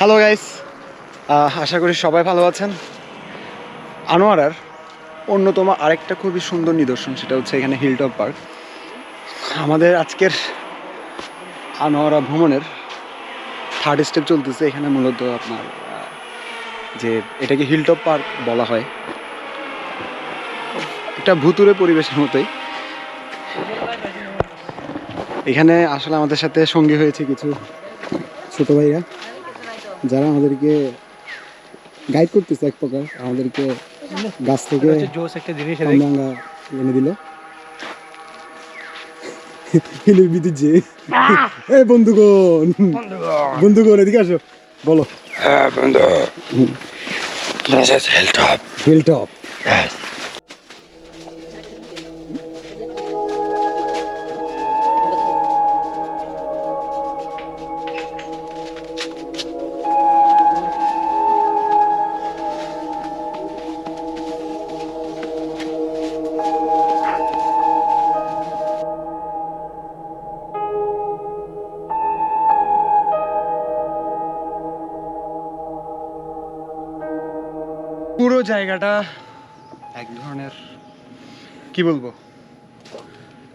Hello guys আশা করি সবাই ভালো আছেন। আনোয়ারার অন্যতম আরেকটা খুবই সুন্দর নিদর্শন, সেটা হচ্ছে এখানে হিলটপ পার্ক আমাদের আজকের আনোয়ারা ভ্রমণের থার্ড স্টেপ চলতেছে এখানে মূলত আপনার যে এটাকে হিলটপ পার্ক বলা হয়। একটা ভুতুরে পরিবেশের মতোই। এখানে আসলে আমাদের সাথে সঙ্গী হয়েছে কিছু ছোট ভাইরা। যারা আমাদেরকে গাইড করতেছে এক প্রকার আমাদেরকে গাছ থেকে কামরাঙ্গা এনে দিল। হিলের ভিতর যে। এ বন্ধুগণ বন্ধুগণ। এদিকে আসো। বলো। is Hilltop. Hilltop Yes. পুরো জায়গাটা এক ধরনের, কি বলব,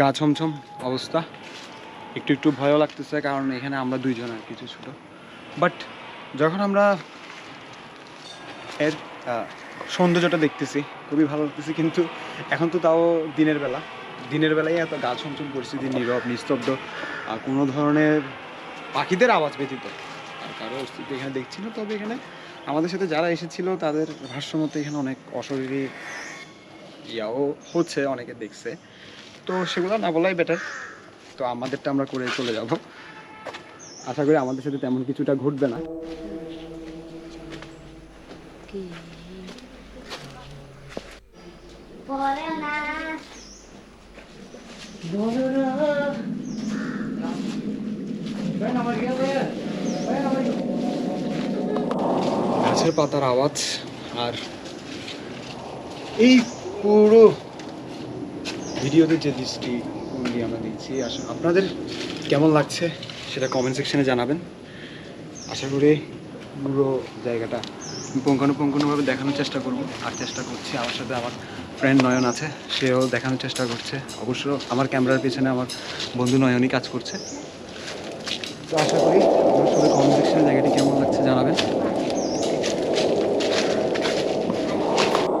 গা ছমছম অবস্থা। একটু একটু ভয়ও লাগতেছে, কারণ এখানে আমরা দুইজন আর কিছু ছোট। বাট যখন আমরা এর সৌন্দর্যটা দেখতেছি, খুবই ভালো লাগতেছে, কিন্তু এখন তো তাও দিনের বেলা। দিনের বেলায় এত গা ছমছম পরিস্থিতি, নীরব, নিস্তব্ধ, আর কোনো ধরনের পাখিদের আওয়াজ ব্যতীত। আর কারও অস্তিত্ব এখানে দেখছি না, তবে এখানে আমাদের সাথে যারা এসেছিল তাদের ভাষ্য মতো এখানে অনেক অশরীরী ইয়াও হচ্ছে অনেকে দেখছে। তো সেগুলো না বলাই বেটার তো আমাদেরটা আমরা করে চলে যাব। আশা করি আমাদের সাথে তেমন কিছুটা ঘটবে না। পরে না গাছের পাতার আওয়াজ, আর এই পুরো ভিডিওতে যে দৃষ্টি আমরা দেখছি আপনাদের কেমন লাগছে সেটা কমেন্ট সেকশনে জানাবেন। আশা করি পুরো জায়গাটা পুঙ্খানুপুঙ্খানুভাবে দেখানোর চেষ্টা করব, আর চেষ্টা করছি। আমার সাথে আমার ফ্রেন্ড নয়ন আছে, সেও দেখানোর চেষ্টা করছে। অবশ্য আমার ক্যামেরার পেছনে আমার বন্ধু নয়নই কাজ করছে। তো আশা করি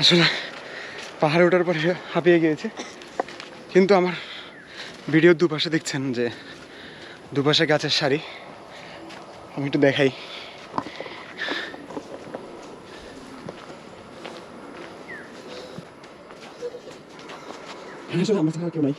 আসলে পাহাড়ে ওঠার পরে হাঁপিয়ে গিয়েছে। কিন্তু আমার ভিডিও দুপাশে দেখছেন যে দুপাশে গাছের শাড়ি আমি একটু দেখাই। আমার ছাড়া কেউ নাই।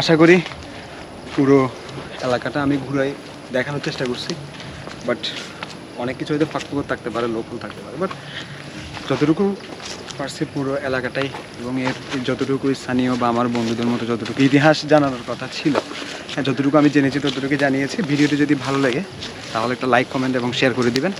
আশা করি পুরো এলাকাটা আমি ঘুরাই দেখানোর চেষ্টা করছি। বাট অনেক কিছু হয়তো ফাঁক ফুকর থাকতে পারে লোকও থাকতে পারে। বাট যতটুকু পারছি পুরো এলাকাটাই এবং এর যতটুকু স্থানীয় বা আমার বন্ধুদের মতো যতটুকু ইতিহাস জানানোর কথা ছিল হ্যাঁ যতটুকু আমি জেনেছি ততটুকু জানিয়েছি। ভিডিওটি যদি ভালো লাগে তাহলে একটা লাইক কমেন্ট এবং শেয়ার করে দিবেন।